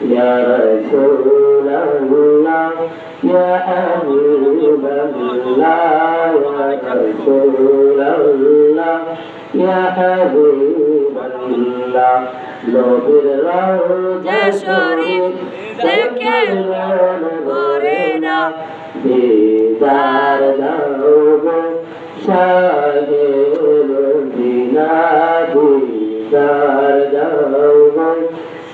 ইয়া রাসূলুল্লাহ ইয়া হাবিবাল্লাহ ইয়া রাসূলুল্লাহ ইয়া হাবিবাল্লাহ ইয়া রাসূলুল্লাহ ইয়া হাবিবাল্লাহ নবীর রওজা শরীফ দেখে মন ভরে না দিদার দাও গো শাহে মদিনা দিদার দাও গো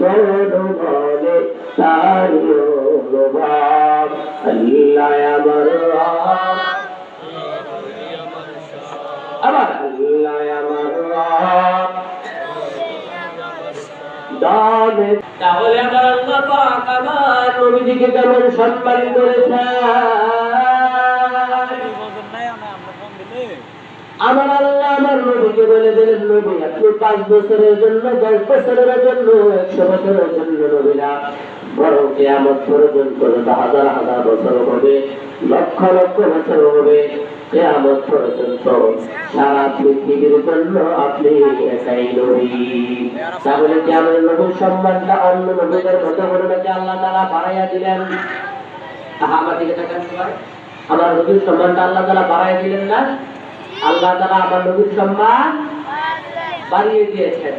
মনে তারিও ভাব আল্লাহ আমার আবার আল্লাহ তাহলে আমার আল্লাহ পাক আমার নবীজিকে কেমন সম্মান করেছে আমার আল্লাহ আমার নবীকে বলে দিলেন নবী আপনি পাঁচ বছরের জন্য, দশ বছরের জন্য, একশো বছরের জন্য নবী না। বরং কেয়ামত পর্যন্ত যত হাজার হাজার বছর হবে, লক্ষ লক্ষ বছর হবে কি আমার নবীর করে আমার আমার নবীর সম্মানটা আল্লাহ তারা বাড়াইয়া দিলেন না? আল্লাহ তারা আমার নবীর সম্মান বাড়িয়ে দিয়েছেন।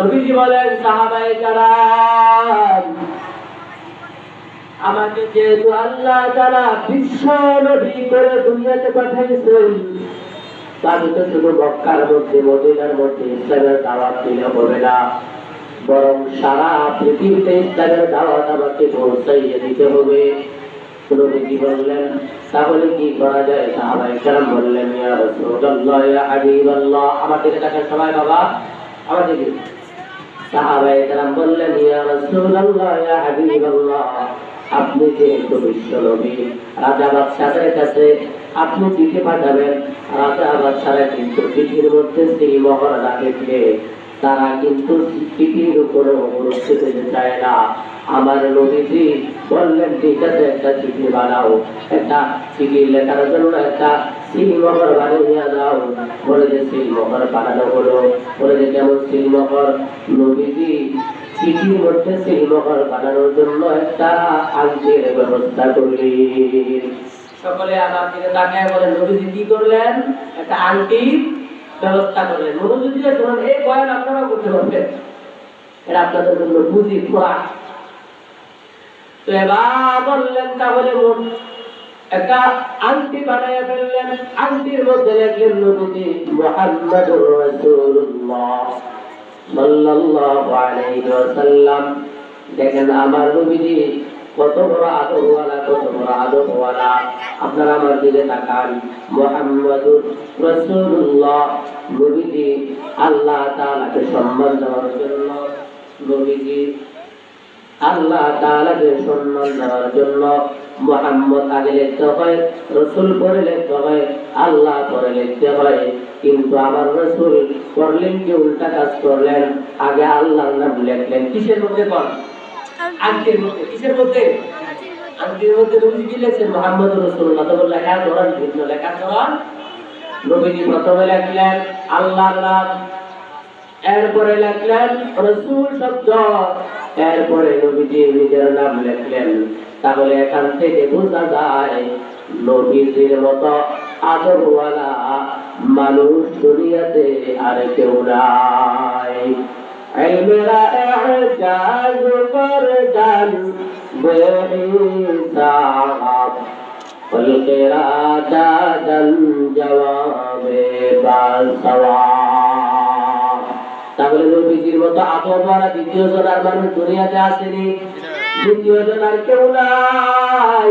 নবীজি বলেন সাহাবাই কারাম, আমাকে যেহেতু আল্লাহ তারা বিশ্ব নবী করে দুনিয়াতে পাঠাইছেন তাহলে তো শুধু মক্কার মধ্যে, মদিনার মধ্যে ইসলামের দাওয়াত দিলে হবে না, বরং সারা পৃথিবীতে ইসলামের দাওয়াত আমাকে পৌঁছাইয়ে দিতে হবে। বললেন, তাহলে কি করা যায়? সাহাবাই কেরাম বললেন, ইয়া রাসূলুল্লাহ, ইয়া হাবিবাল্লাহ সবাই বাবা সাহাবাই কেরাম বললেন, ইয়া রাসূলুল্লাহ, ইয়া হাবিবাল্লাহ, আপনি যেহেতু বিশ্ব নবী, রাজা বাদশাহের কাছে আপনি চিঠি পাঠাবেন, রাজা বাদশারা কিন্তু চিঠির মধ্যে সেই মহর রাখেছে তারা কিন্তু চিঠির উপরে গুরুত্ব দিতে চায় না। আমার নবীজি বললেন, ঠিক আছে, একটা চিঠি বানাও। একটা চিঠি লেখার জন্য একটা সিলমোহর বানিয়ে দাও। বলে যে সিলমোহর বানানো হলো। বলে যে কেমন সিলমোহর নবীজি চিঠির মধ্যে সিলমোহর বানানোর জন্য একটা আংটির ব্যবস্থা করলেন। সকলে আমার দিকে তাকায় বলে নবীজি কি করলেন? একটা আংটি ব্যবস্থা করলেন। নবীজি দিয়ে ধরুন এই বয়ান আপনারাও করতে পারবেন। এটা আপনাদের জন্য বুঝি খোয়া তো এবার বললেন তাহলে মন একটা আংটি বানায় ফেললেন। আংটির মধ্যে লিখলেন নবীজি মুহাম্মাদুর রাসূলুল্লাহ সাল্লাল্লাহু আলাইহি ওয়াসাল্লাম। দেখেন আমার নবীজি কত বড় আদরওয়ালা কত বড় আদরওয়ালা আপনারা আমার দিকে তাকান। রাসূলুল্লাহ, নবীজি আল্লাহ তাআলাকে সম্মান দেওয়ার জন্য, নবীজি আল্লাহ তাআলাকে সম্মান দেওয়ার জন্য মোহাম্মদ আগে লিখতে হয়, রসুল পরে লিখতে হয়, আল্লাহ পরে লিখতে হয়। কিন্তু আমার রসুল করলেন কি, উল্টা কাজ করলেন? আগে আল্লাহর নাম লিখলেন। কিসের মধ্যে কর মধ্যে, কিসের মধ্যে? মধ্যে কি মোহাম্মদ রসুল্লাহ ভিন্ন ধরন নবীজি প্রথমে লিখলেন নাম, এরপরে লিখলেন রসুল শব্দ, এরপরে নবীজি নিজের নাম লিখলেন। তাহলে এখান থেকে বোঝা যায়, নবীজির মতো আদরওয়ালা মানুষ দুনিয়াতে আর কেউ নাই। मेरा एजाज पर जान बेरी साहब बल्कि राजा जन जवाबे बासवा তাহলে নবীজির মতো আবহাওয়া দ্বিতীয় জনার মানুষ দুনিয়াতে আসেনি। দ্বিতীয় জনার কেউ নাই।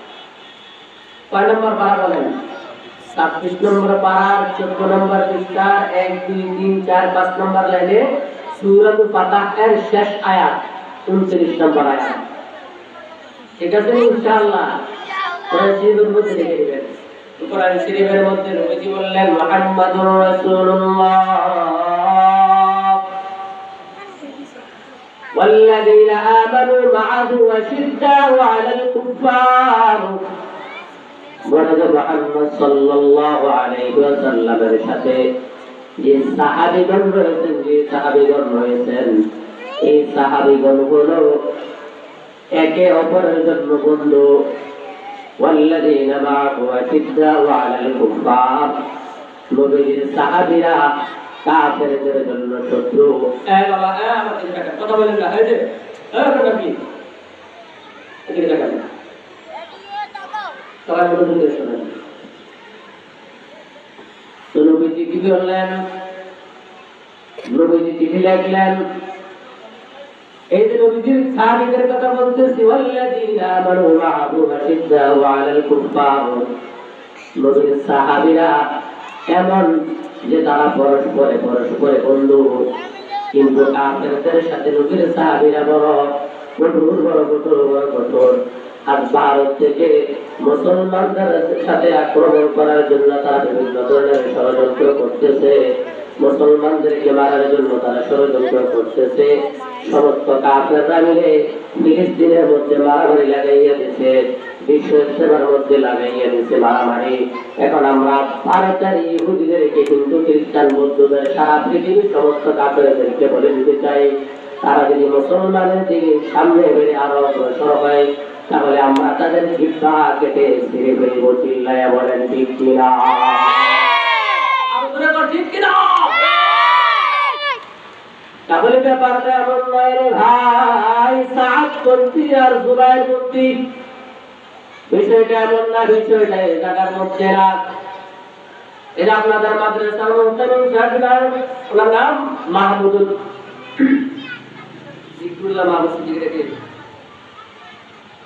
কয় নম্বর পারা বলেন ছাব্বিশ নম্বর পাড়ার চোদ্দ নম্বর পৃষ্ঠার এক দুই তিন চার পাঁচ নম্বর লাইনে সুরাতুল ফাতাহের শেষ আয়াত উনত্রিশ নম্বর আয়াত ঠিক আছে ইনশাআল্লাহ কোরআন শরীফের মধ্যে লিখে দিবেন কোরআন শরীফের মধ্যে নবীজি বললেন মুহাম্মাদুর রাসূলুল্লাহ والذين آمنوا معه وشداء على الكفار মহানবী মুহাম্মদ সাল্লাল্লাহু আলাইহি ওয়াসাল্লামের সাথে যে সাহাবীগণ রয়েছেন যে সাহাবীগণ রয়েছেন এই সাহাবীগণ হলো একে অপরের জন্য বন্ধু والذين معه أشداء على الكفار নবীর সাহাবীরা কাফেরদের জন্য শত্রু এ বাবা এ আমার দিকে তাকান কথা বলেন না এই যে এ কথা কি এদিকে তাকান সবাই শোনেন তো এই যে কথা বলতেছি আমানু আলাল কুফার সাহাবীরা এমন যে তারা পরস্পরে পরস্পরে বন্ধু, কিন্তু কাফেরদের সাথে নবীর সাহাবীরা বড় কঠোর বড় কঠোর বড় কঠোর। আর ভারত থেকে মুসলমানদের সাথে আক্রমণ করার জন্য তারা বিভিন্ন ধরনের ষড়যন্ত্র করতেছে। মুসলমানদেরকে মারার জন্য তারা ষড়যন্ত্র করতেছে। সমস্ত কাফেররা মিলে ফিলিস্তিনের মধ্যে মারামারি লাগাইয়া দিছে বিশ্ব মধ্যে লাগাইয়া মারামারি। এখন আমরা ভারতের ইহুদিদেরকে কিন্তু খ্রিস্টান বৌদ্ধদের সারা পৃথিবীর সমস্ত বলে দিতে চাই। তারা যদি মুসলমানের দিকে সামনে বেড়ে আরও অগ্রসর হয় তাহলে আমরা তাদের জিব্বা কেটে ছিঁড়ে ফেলব চিল্লাইয়া বলেন, ঠিক কিনা? ঠিক কিনা? তাহলে ব্যাপারটা এমন নয় রে ভাই, সাত আর বিষয়টা এমন না, বিষয়টা এই এটা আপনাদের মাদ্রাসার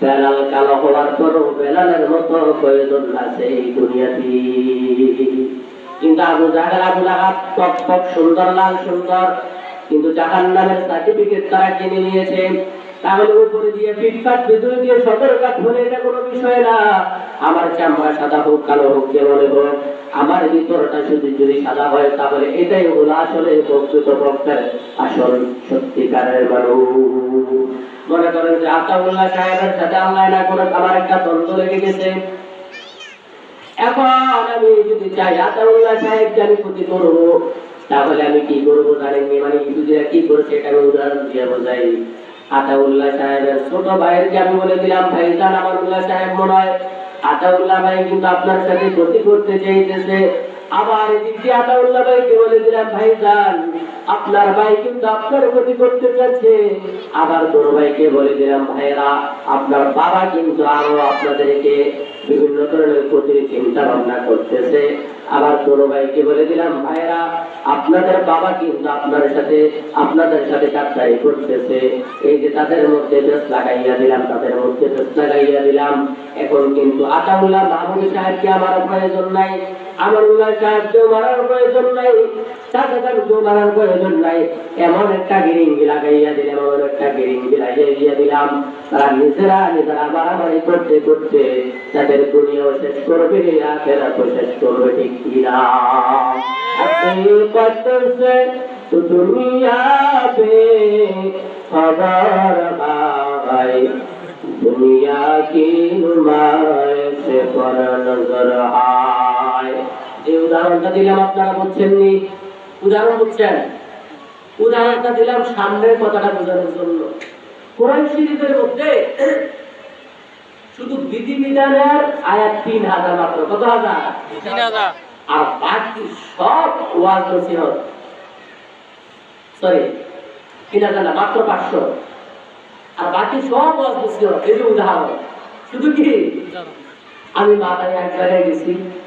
বেলাল কালো হওয়ার পরও বেলালের মতো প্রয়োজন আছে এই দুনিয়াতে। কিন্তু আবু জাহেল, আবু লাহাব টক টক সুন্দর, লাল সুন্দর, কিন্তু জাহান্নামের সার্টিফিকেট তারা কিনে নিয়েছে। তাহলে উপরে দিয়ে ফিটফাট ভিতরে দিয়ে সতর্কাত হলে এটা কোনো বিষয় না। আমার চামড়া সাদা হোক, কালো হোক মনে হোক, আমার ভিতরটা শুধু যদি সাদা হয়, তাহলে এটাই হলো আসলে প্রকৃত পক্ষের আসল সত্যিকারের মানুষ। মনে করেন যে আতাউল্লাহ সাহেবের সাথে আল্লাহ না করে আমার একটা দ্বন্দ্ব লেগে গেছে। এখন আমি যদি চাই আতাউল্লাহ সাহেবকে আমি ক্ষতি করব, তাহলে আমি কি করব জানেননি? মানে ইহুদিরা কি করছে? এটা আমি উদাহরণ দিয়ে বোঝাই। আতাউল্লাহ সাহেবের ছোট আমি বলে দিলাম? ভাইজান আমানুল্লাহ সাহেব মনে হয় আতাউল্লাহ ভাই কিন্তু আপনার সাথে ক্ষতি করতে চাইতেছে। আবার আতাউল্লাহ ভাইকে বলে দিলাম আপনার ভাই কিন্তু আপনার ক্ষতি করতে চাচ্ছে আবার ভাইকে বলে দিলাম ভাইরা আপনার বাবা কিন্তু আরও আপনাদেরকে বিভিন্ন ধরনের ক্ষতির চিন্তা ভাবনা করতেছে। আবার ছোট ভাইকে বলে দিলাম ভাইরা আপনাদের বাবা কিন্তু আপনার সাথে, আপনাদের সাথে কাজটাই করতেছে। এই যে তাদের মধ্যে বেশ লাগাইয়া দিলাম, তাদের মধ্যে বেশ লাগাইয়া দিলাম। এখন কিন্তু আতাউল্লাহ মাহমুদ সাহেবকে আমার প্রয়োজন নাই। আমার উল্লাহ সাহেবকেও মারার প্রয়োজন নাই চাচা তাকেও মারার প্রয়োজন নাই এমন একটা গিরিঙ্গি লাগাইয়া দিলাম এমন একটা গিরিঙ্গি লাগাইয়া দিলাম তারা নিজেরা নিজেরা মারামারি করতে করতে তাদের দুনিয়াও শেষ করবে আখেরাতও শেষ করবে ঠিক কিনা अपनी पत्थर से तो दुनिया पे खबर आए दुनिया की नुमाइश पर नजर যে উদাহরণটা দিলাম আপনারা বুঝছেন নি উদাহরণ বুঝছেন? উদাহরণটা দিলাম সামনের কথাটা বোঝানোর জন্য। কোরআন শরীফের মধ্যে শুধু বিধিবিধানের আয়াত তিন হাজার মাত্র। কত হাজার? আর বাকি সব ওয়াজ নসিহত সরি তিন হাজার না মাত্র পাঁচশো। আর বাকি সব ওয়াজ নসিহত এই যে উদাহরণ। শুধু কি? আমি মাথায় এক জায়গায় গেছি।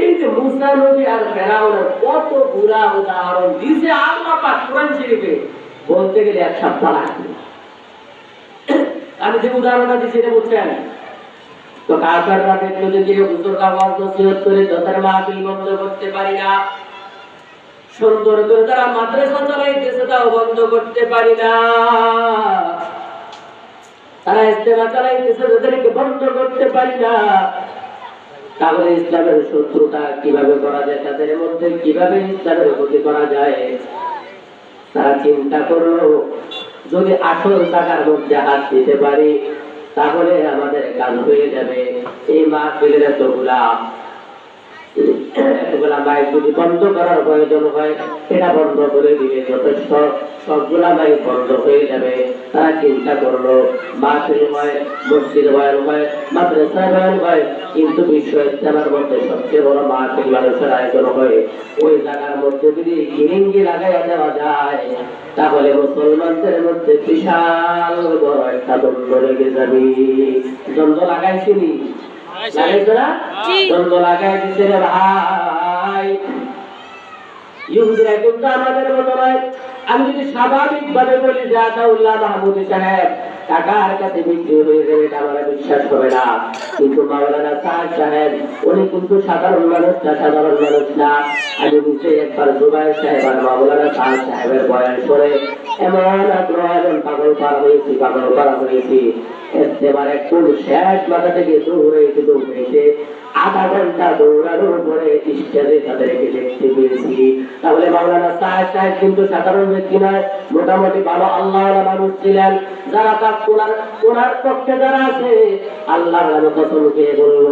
এই যে মুসা নবী আর ফেরাউনের কত বুড়া উদাহরণ দিছে আল্লাহ পাক কোরআন শরীফে বলতে গেলে এক সপ্তাহ লাগবে। আমি যে উদাহরণটা দিচ্ছি এটা বুঝছেন? তো কাকাররা দেখল যে কেউ হুজুর আওয়াজ নসিহত করে যতের মাহফিল বন্ধ করতে পারি না। সুন্দর করে তারা মাদ্রাসা চালাইতেছে, তাও বন্ধ করতে পারি না। তারা ইস্তেমা চালাইতেছে, তাদেরকে বন্ধ করতে পারি না। তাহলে ইসলামের শত্রুতা কীভাবে করা যায়, তাদের মধ্যে কীভাবে ইসলামের ক্ষতি করা যায় তারা চিন্তা করল যদি আসল টাকার মধ্যে হাত দিতে পারি, তাহলে আমাদের কাজ হয়ে যাবে। এই মা ফেলে মাহফিলের এতগুলা এতগুলা যদি বন্ধ করার প্রয়োজন হয়, সেটা বন্ধ করে যথেষ্ট। সবগুলা বন্ধ হয়ে যাবে। তারা চিন্তা করল মসজিদ কিন্তু বিশ্ব মধ্যে সবচেয়ে বড় মানুষের আয়োজন হয়। ওই জায়গার মধ্যে যদি লাগাইয়া দেওয়া যায়, তাহলে মুসলমানদের মধ্যে বিশাল বড় একটা দ্বন্দ্ব লেগে যাবে। দ্বন্দ্ব লাগাইছিনি লাগাইছো না জি। দ্বন্দ্ব লাগাই দিছে রে ভাই ইহুদিরা কিন্তু আমাদের মতো নয়। আমি যদি স্বাভাবিক বলি যে আতাউল্লাহ মাহমুদি সাহেব টাকার কাছে বিক্রি হয়ে যাবে এটা আমার বিশ্বাস হবে না। কিন্তু মাওলানা সাহেব সাহেব উনি কিন্তু সাধারণ মানুষ না সাধারণ মানুষ না। আমি নিজে একবার জুবাইর সাহেব আর মাওলানা সাহেব সাহেবের বয়ান করে এমন আগ্রহ পাগল করা হয়েছি পাগল করা হয়েছি। এবার একটু শেষ মাথা থেকে দৌড়েছে দৌড়েছে আধা ঘণ্টা দৌড়ানোর পরে স্টেজে তাদেরকে দেখতে পেয়েছি। তাহলে মাওলানা সাহেব সাহেব কিন্তু সাধারণ ব্যক্তি নয়, মোটামুটি ভালো আল্লাহ মানুষ ছিলেন। যারা তার ওনার ওনার পক্ষে যারা আছে, আল্লাহর নামে কসম খেয়ে বলল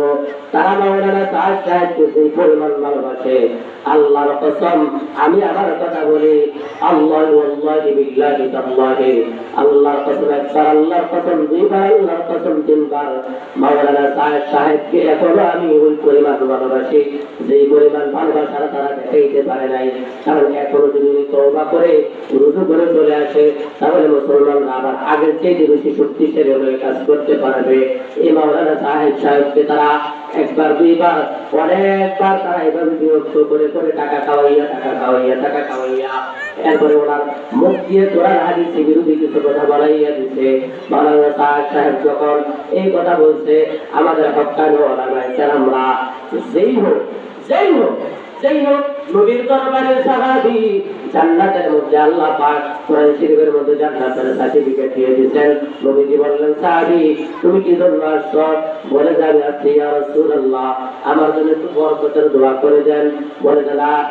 তারা মাওলানা সাহেব সাহেবকে সেই পরিমাণ ভালোবাসে। আল্লাহর কসম, আমি আমার কথা বলি, আল্লাহ ওয়াল্লাহি বিল্লাহি তাল্লাহি আল্লাহর কসম একবার, আল্লাহর কসম দুইবার, আল্লাহর কসম তিনবার। মাওলানা সাহেব সাহেবকে এখনও আমি ওই পরিমাণ ভালোবাসি। যেই পরিমাণ ভালোবাসার তারা দেখাইতে পারে নাই। কারণ এখনও যদি উনি করে, রুজু করে চলে আসে, তাহলে মুসলমানরা আবার আগের চেয়ে বেশি শক্তিশালী হয়ে কাজ করতে পারবে। এই মাওলানা সাহেব সাহেবকে তারা একবার, দুইবার, অনেকবার তারা এভাবে বিরক্ত করে করে টাকা খাওয়াইয়া টাকা খাওয়াইয়া টাকা খাওয়াইয়া এরপরে ওনার মুখ দিয়ে বিরোধী কিছু কথা বলাইয়া মাওলানা সাহেব সাহেব যখন এই কথা বলছে, আমাদের যেই হোক যেই হোক তুমি কি বলে আমার জন্য একটু বরকতের দোয়া করে দেন। বলে দাদা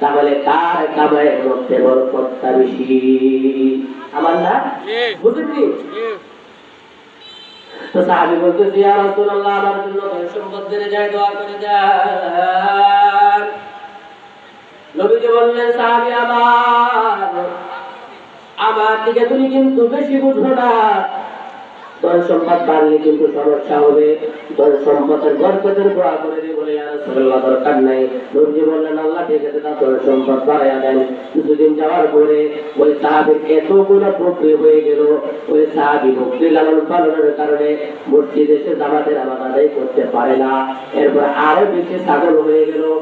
তাহলে কার কামাইয়ের মধ্যে বরকতটা বেশি। আমার না? তো সাহাবি বলতেছে রাসূলুল্লাহ আমার জন্য ধন সম্পদ বেড়ে যায় দোয়া করে দেন। নবীজি বললেন সাহাবি আমার আমার দিকে তুমি কিন্তু বেশি বুঝো না। ধন সম্পদ বাড়লে কিন্তু সমস্যা হবে। ধন সম্পদের দোয়া বলে দরকার নাই। বললেন, আল্লাহ, ঠিক আছে তা ধন সম্পদ দেন। কিছুদিন যাওয়ার পরে ওই বকরি হয়ে গেল। ওই বকরি লালন পালনের কারণে জামাতের করতে পারে না। এরপর আরও বেশি ছাগল হয়ে গেল।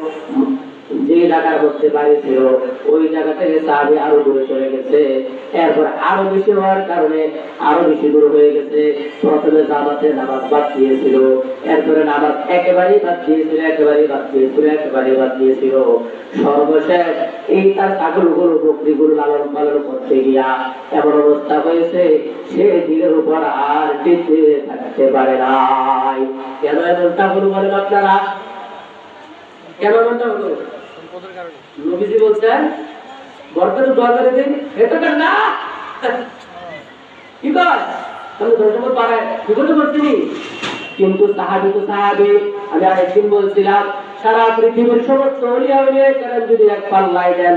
যে এলাকার মধ্যে বাড়ি ছিল, ওই জায়গা থেকে সাহাবি আরও দূরে চলে গেছে। এরপর আরও বেশি হওয়ার কারণে আরও বেশি দূর হয়ে গেছে। প্রথমে জামাতে নামাজ বাদ দিয়েছিল, এরপরে নামাজ একেবারেই বাদ দিয়েছিল, একেবারেই বাদ দিয়েছিল, একেবারেই বাদ দিয়েছিল। সর্বশেষ এই তার ছাগলগুলো বকরিগুলো লালন পালন করতে গিয়া এমন অবস্থা হয়েছে, সে দিনের উপর আর টিকতে থাকতে পারে নাই। কেন এমনটা হলো বলেন আপনারা? কেন এমনটা হলো নবীজি বলছেন বরকত দোয়া করে দিন এটা না কি কর তাহলে দর্শক পাড়ায় কি করতে পারছিনি কিন্তু সাহাবি তো সাহাবি আমি আরেকদিন বলছিলাম সারা পৃথিবীর সমস্ত অলিয়া উলিয়া কেন যদি এক পাল্লাই দেন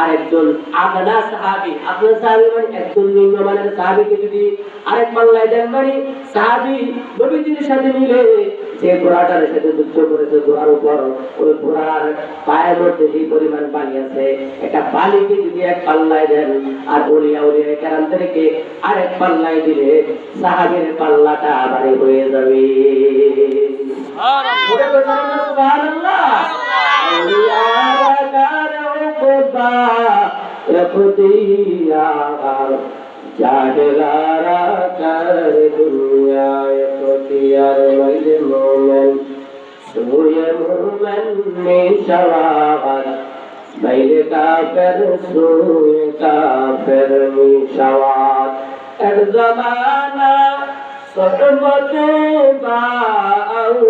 আর একজন আদনা সাহাবি আপনার সাহাবি মানে একজন নিম্নমানের সাহাবিকে যদি আরেক পাল্লাই দেন মানে সাহাবি নবীজির সাথে মিলে যে ঘোড়াটার সাথে যুদ্ধ করেছে ঘোড়ার উপর, ওই ঘোড়ার পায়ের মধ্যে যে পরিমাণ পানি আছে। একটা বালিকে যদি এক পাল্লায় দেন, আর উলিয়া উলিয়া কেরামদেরকে আরেক পাল্লায় দিলে সাহাবের পাল্লাটা আবারই হয়ে যাবে। জাহেলারা কার দুনিয়ায় প্রতিয়ার মইলে মোমেন সুয়ে মোমেন নিশাওয়ার বাইরে কাফের সুয়ে কাফের নিশাওয়ার এক জমানা সরবতে বা আউ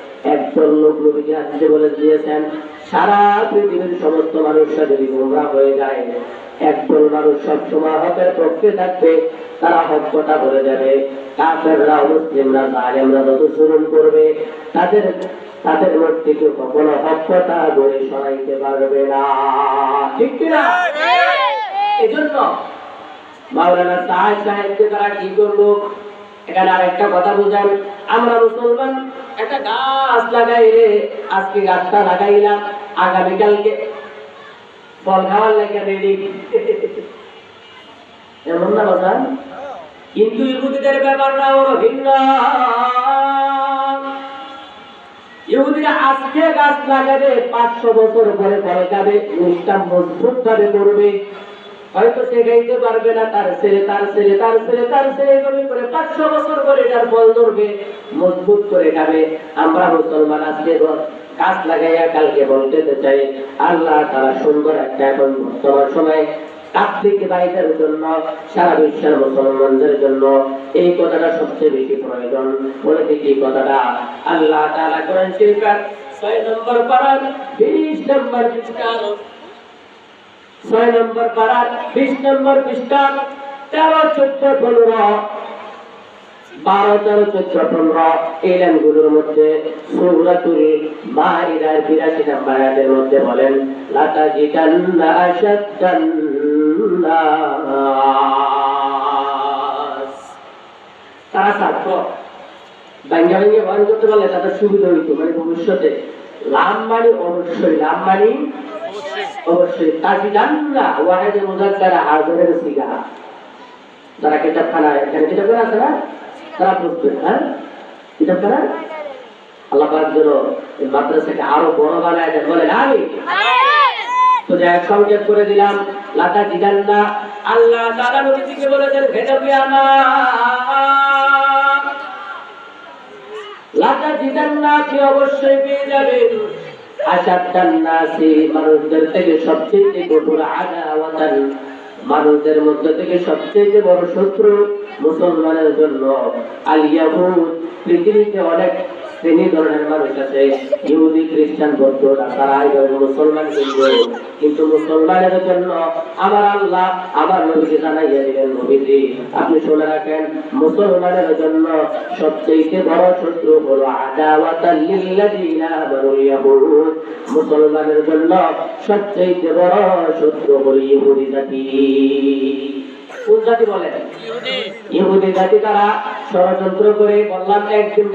একজন লোক নবীজি হাদিসে বলে দিয়েছেন, সারা পৃথিবীর সমস্ত মানুষরা যদি গোমরা হয়ে যায়। একজন মানুষ সবসময় হকের পক্ষে থাকবে, তারা হক কথা বলে যাবে। কাফেররা, মুসলিমরা যত জুলুম করবে, তাদের তাদের মধ্যে কেউ কখনো হক কথা বলে পারবে না। ঠিক কিনা? এজন্য মাওলানা সাহেব সাহেবকে তারা কি করল? এখানে আর একটা কথা বুঝান। আমরা মুসলমান একটা গাছ লাগাই রে। আজকে গাছটা লাগাইলাম আগামীকালকে ফল খাওয়ার লাগে রেডি এমন না কথা কিন্তু ইহুদিদের ব্যাপারটা হলো ভিন্ন ইহুদিরা আজকে গাছ লাগাবে, পাঁচশো বছর পরে ফল খাবে মজবুত ভাবে করবে। হয়তো সে গাইতে পারবে না, তার ছেলে তার ছেলে তার ছেলে তার ছেলে এভাবে করে পাঁচশো বছর পরে এটার ফল ধরবে, মজবুত করে খাবে। আমরা মুসলমান আজকে লাগাইয়া কালকে বলতে চাই। আল্লাহ তারা সুন্দর একটা এখন বর্তমান সময় জন্য, সারা বিশ্বের মুসলমানদের জন্য এই কথাটা সবচেয়ে বেশি প্রয়োজন। বলে দেখি কথাটা। আল্লাহ কোরআন শরীফের ছয় নম্বর পারার বিশ নম্বর ছয় নম্বর বিশ নম্বর তেরো, চোদ্দ, পনেরো ব্যাঙ্গা বয়ন করতে তাদের সুবিধা হইতো মানে ভবিষ্যতে লাভ মানে অবশ্যই লাভ মানে অবশ্যই। তাজি জান্না ওয়াহেদে মুজাক্কারা হাজরের সিগা যারা কিতাবখানা এখানে কিতাবখানা আছে না? তারা বুঝবে হ্যাঁ? কিতাবখানা? আল্লাহ পাক যেন মাদ্রাসাকে আরও বড় বানায় দেন। বলেন আমি তো যাই সংক্ষেপ করে দিলাম। লাতা জিদান না আল্লাহ তাআলা নবীজিকে বলেছেন নবী আমার লাতা জিদান না আপনি অবশ্যই পেয়ে যাবেন। মানুষদের থেকে সবচেয়ে মানুষদের মধ্যে থেকে সবচেয়ে বড় শত্রু মুসলমানের জন্য আল ইয়াহুদ পৃথিবীতে অনেক শ্রেণি ধরনের মানুষ আছে ইহুদি খ্রিস্টান বৌদ্ধরা তারা মুসলমান কিন্তু কিন্তু মুসলমানের জন্য আমার আল্লাহ আমার নবীকে জানাইয়া দিলেন নবীজি আপনি শুনে রাখেন মুসলমানের জন্য সবচেয়ে বড় শত্রু হলো মুসলমানের জন্য সবচেয়ে বড় শত্রু হলো ইহুদি জাতি। কোন জাতি বলেন? ইহুদি। জাতি তারা ষড়যন্ত্র করে বললাম একদিন